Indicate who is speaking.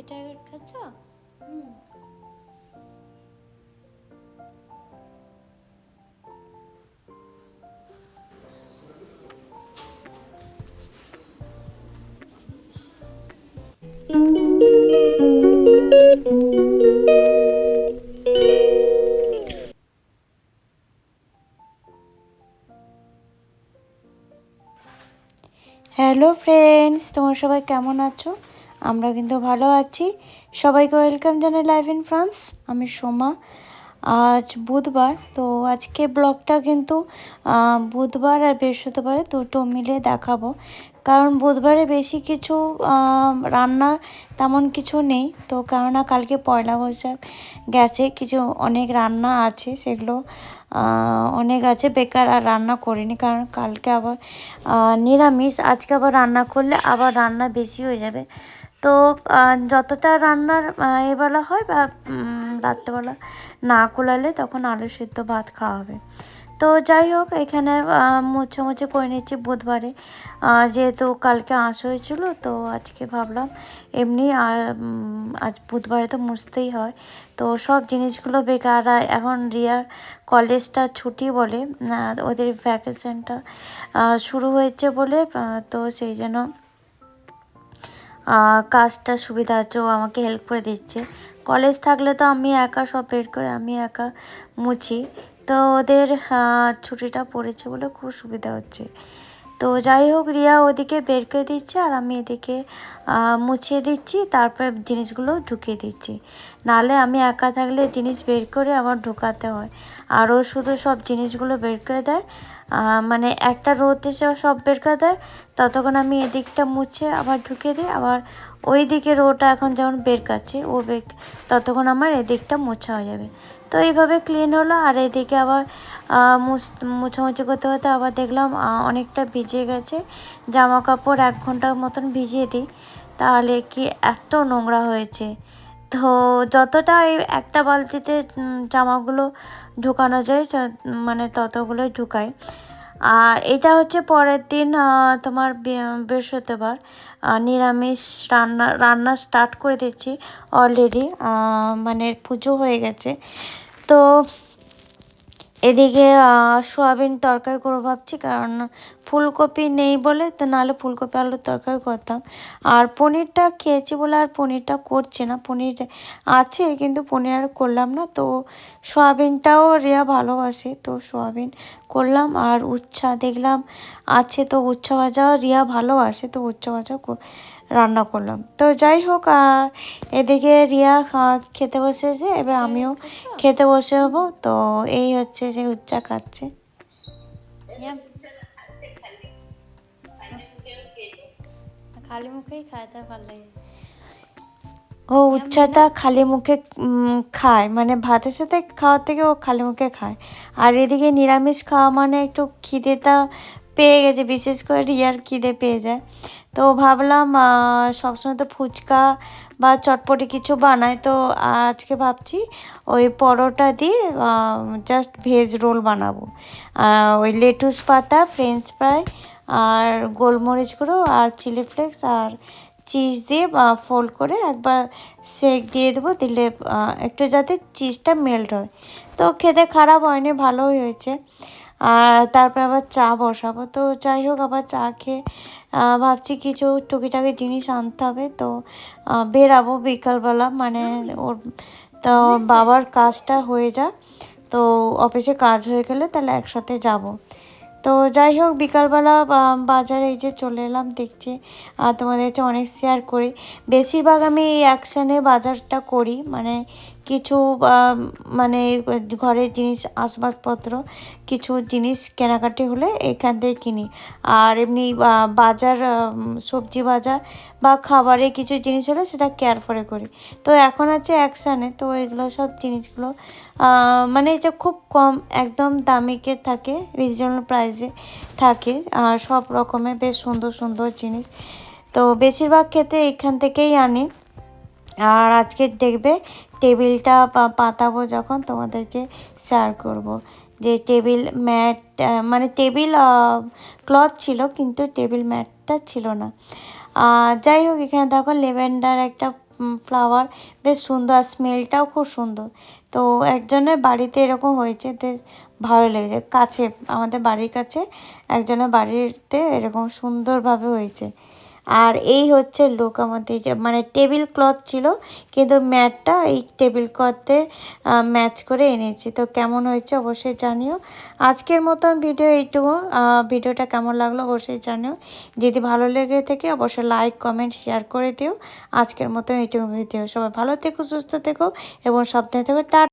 Speaker 1: পিঠা খাচ্ছ?
Speaker 2: Hello friends তোমরা সবাই কেমন আছো? আমরা কিন্তু ভালো আছি। সবাইকে ওয়েলকাম জানাই লাইভ ইন ফ্রান্স আমি সোমা। আজ বুধবার, তো আজকে ব্লগটা কিন্তু বুধবার আর বৃহস্পতিবারে দুটো মিলে দেখাবো। কারণ বুধবারে বেশি কিছু রান্না তেমন কিছু নেই। তো কেননা কালকে পয়লা বৈশাখ গেছে, কিছু অনেক রান্না আছে, সেগুলো অনেক আছে, বেকার আর রান্না করিনি। কারণ কালকে আবার নিরামিষ, আজকে আবার রান্না করলে আবার রান্না বেশি হয়ে যাবে। তো যতটা রান্নার আহ, এবেলা হয় বা রাত্রেবেলা না কুলালে তখন আলু সিদ্ধ ভাত খাওয়া হবে। তো যাই হোক এখানে মোছামুছি করে নিচ্ছি বুধবারে। যেহেতু কালকে আঁশ হয়েছিল তো আজকে ভাবলাম এমনি আর আজ বুধবারে তো মুছতেই হয়। তো সব জিনিসগুলো বেকার এখন রিয়ার কলেজটা ছুটি বলে ওদের ভ্যাকেশনটা শুরু হয়েছে বলে তো সেই জন্য কাজটা সুবিধা আছে, ও আমাকে হেল্প করে দিচ্ছে। কলেজ থাকলে তো আমি একা সব বের করে আমি একা মুছি। তো ওদের ছুটিটা পড়েছে বলে খুব সুবিধা হচ্ছে। তো যাই হোক, রিয়া ওদিকে বের করে দিচ্ছে আর আমি এদিকে মুছিয়ে দিচ্ছি, তারপরে জিনিসগুলো ঢুকিয়ে দিচ্ছি। নালে আমি একা থাকলে জিনিস বের করে আমার ঢোকাতে হয়। আর ও শুধু সব জিনিসগুলো বের করে দেয়। মানে একটা রোদ এসে সব বেরকা দেয়। ততক্ষণ আমি এদিকটা মুছে আবার ঢুকিয়ে দিই। আবার ওই দিকে রোটা এখন যেমন বের কাছে ও বের ততক্ষণ আমার এদিকটা মোছা হয়ে যাবে। তো এইভাবে ক্লিন হলো। আর এদিকে আবার মোছামুছি করতে করতে আবার দেখলাম অনেকটা ভিজে গেছে। জামা কাপড় এক ঘণ্টার মতন ভিজিয়ে দিই। তাহলে কি এত নোংরা হয়েছে। তো যতটা এই একটা বালতিতে জামাগুলো ঢুকানো যায় মানে ততগুলোই ঢুকাই। আর এটা হচ্ছে পরের দিন তোমার বৃহস্পতিবার নিরামিষ রান্না রান্না স্টার্ট করে দিচ্ছি অলরেডি মানে পুজো হয়ে গেছে। তো এদিকে সোয়াবিন তরকারি করব ভাবছি, কারণ ফুলকপি নেই বলে, তো নাহলে ফুলকপি, আলুর তরকারি করতাম। আর পনিরটা খেয়েছি বলে আর পনিরটা করছে না। পনির আছে, কিন্তু পনির আর করলাম না। তো সোয়াবিনটাও রিয়া ভালোবাসে, তো সোয়াবিন করলাম। আর উচ্ছা দেখলাম আছে, তো উচ্ছা ভাজাও রিয়া ভালোবাসে, তো উচ্ছা ভাজা রান্না করলাম। তো যাই হোক এদিকে রিয়া খা- খেতে বসেছে এবার আমিও খেতে বসে হব। তো এই হচ্ছে যে উচ্চা খাচ্ছে।
Speaker 1: খালি মুখেই খায় তার ভালো লাগে।
Speaker 2: ও উচ্চাটা খালি মুখে খায় মানে ভাতের সাথে খাওয়ার থেকে ও খালি মুখে খায়। আর এদিকে নিরামিষ খাওয়া মানে একটু খিদেটা পেয়ে গেছে, বিশেষ করে রিয়ার খিদে পেয়ে যায়। তো ভাবলাম সবসময় তো ফুচকা বা চটপটি কিছু বানাই। তো আজকে ভাবছি ওই পরোটা দিয়ে জাস্ট ভেজ রোল বানাবো। ওই লেটুস পাতা ফ্রেঞ্চ ফ্রাই আর গোলমরিচ গুঁড়ো, আর চিলি ফ্লেক্স আর চিজ দিয়ে ফোল্ড করে একবার সেক দিয়ে দেবো। দিলে একটু যাতে চিজটা মেল্ট হয়। তো খেতে খারাপ হয়নি, ভালোই হয়েছে। আর তারপর আবার চা বসাবো। তো যাই হোক, আবার চা খেয়ে ভাবছি কিছু টুকিটাকি জিনিস আনতে হবে। তো বেরাবো বিকালবেলা। মানে ওর, তো বাবার কাজটা হয়ে যাক। তো অফিসে কাজ হয়ে গেলে তাহলে একসাথে যাব। তো যাই হোক, বিকালবেলা বাজারে এই যে চলে এলাম দেখছি। আর তোমাদের হচ্ছে অনেক শেয়ার করি। বেশিরভাগ আমি এই অ্যাকশানে বাজারটা করি। মানে কিছু মানে ঘরের জিনিস, আসবাবপত্র, কিছু জিনিস কেনাকাটি হলে এখান থেকে কিনি। আর এমনি বাজার সবজি বাজার, বা, খাবারে কিছু জিনিস হলে সেটা কেয়ার করে তো এখন আছে অ্যাকশানে, তো এগুলো সব জিনিসগুলো মানে এটা খুব কম, একদম দামিকে থাকে, রিজনেবল প্রাইসে থাকে সব রকমের বেশ সুন্দর সুন্দর জিনিস। তো বেশিরভাগ ক্ষেত্রে এখান থেকেই আনি। আর আজকে দেখবে টেবিলটা পাতাবো যখন তোমাদেরকে শেয়ার করব। যে টেবিল ম্যাট মানে টেবিল ক্লথ ছিল কিন্তু টেবিল ম্যাটটা ছিল না। যাই হোক, এখানে দেখো লেভেন্ডার একটা ফ্লাওয়ার বেশ সুন্দর আর স্মেলটাও খুব সুন্দর। তো একজনের বাড়িতে এরকম হয়েছে, তো ভালো লেগেছে। কাছে, আমাদের বাড়ির কাছে একজনের বাড়িতে এরকম সুন্দরভাবে হয়েছে। আর এই হচ্ছে লোক আমাদের মানে টেবিল ক্লথ ছিল, কিন্তু ম্যাটটা এই টেবিল ক্লথের ম্যাচ করে এনেছি। তো কেমন হয়েছে অবশ্যই জানিও। আজকের মতন ভিডিও এইটুকু। ভিডিওটা কেমন লাগল অবশ্যই জানিও। যদি ভালো লেগে থাকে অবশ্যই লাইক কমেন্ট শেয়ার করে দিও। আজকের মতন এইটুকু ভিডিও সবাই ভালো থেকো, সুস্থ থেকো, এবং সাবধানে থেকো। টা